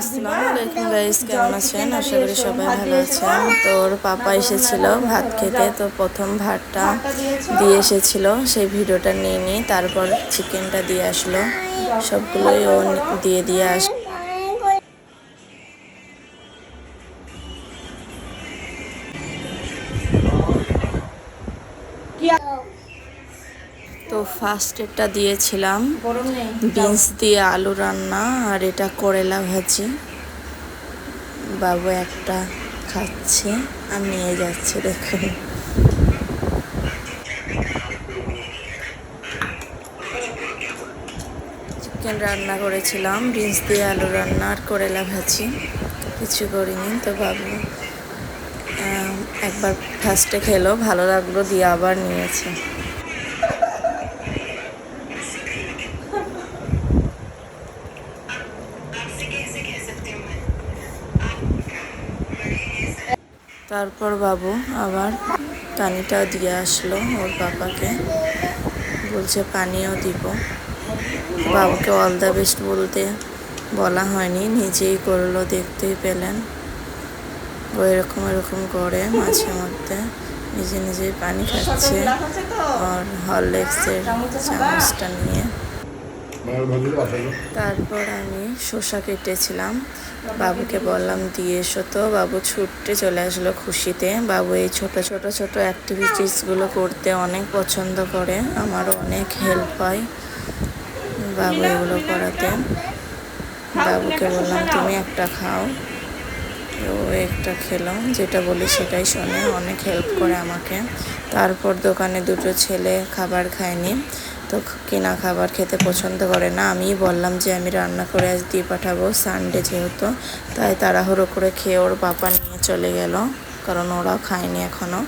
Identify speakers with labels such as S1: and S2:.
S1: আসসালামু আলাইকুম গাইস কেমন আছেন? আশা করি সবাই ভালো আছেন। তো ওর পাপা এসেছিল ভাত খেতে তো প্রথম ভাতটা দিয়ে এসেছিল সেই ভিডিওটা নিয়ে নিয়ে তারপর চিকেনটা দিয়ে আসলো। সবগুলোই ও দিয়ে দিয়ে আস তো ফার্স্ট এটা দিয়েছিলাম। বিনস দিয়ে আলু রান্না আর এটা করেলা ভাজি। বাবু একটা খাচ্ছে আর নিয়ে যাচ্ছে দেখুন। চিকেন রান্না করেছিলাম বিনস দিয়ে আলু রান্না আর করেলা ভাজি। কিছু করিনি তো বাবু একবার ফার্স্টে খেলো ভালো লাগল দিয়ে আবার নিয়েছে। তারপর বাবু আবার পানিটাও দিয়ে আসলো ওর বাবাকে। বলছে, পানিও দিব। বাবুকে অল দ্য বেস্ট বলতে বলা হয়নি, নিজেই করল, দেখতেই পেলেন। ও এরকম এরকম করে মাঝে মধ্যে নিজে নিজেই পানি খাচ্ছে। আর হরলিক্সের চামচটা নিয়ে তারপর আমি শসা কেটেছিলাম। বাবুকে বললাম, দিয়ে এসো তো। বাবু ছুটতে চলে আসলো খুশিতে। বাবু এই ছোট ছোট ছোট অ্যাক্টিভিটিসগুলো করতে অনেক পছন্দ করে। আমারও অনেক হেল্প হয় বাবু এগুলো করাতে। বাবুকে বললাম, তুমি একটা খাও। ও একটা খেলো, যেটা বলি সেটাই শোনে। অনেক হেল্প করে আমাকে। তারপর দোকানে দুটো ছেলে খাবার খায়নি। তো কেনা খাবার খেতে পছন্দ করে না। আমি বললাম যে, আমি রান্না করে আজ দিয়ে পাঠাবো সানডে যেহেতু। তাই তাড়াহুড়ো করে খেয়ে ওর বাবা নিয়ে চলে গেল। কারণ ওরাও খায়নি এখনও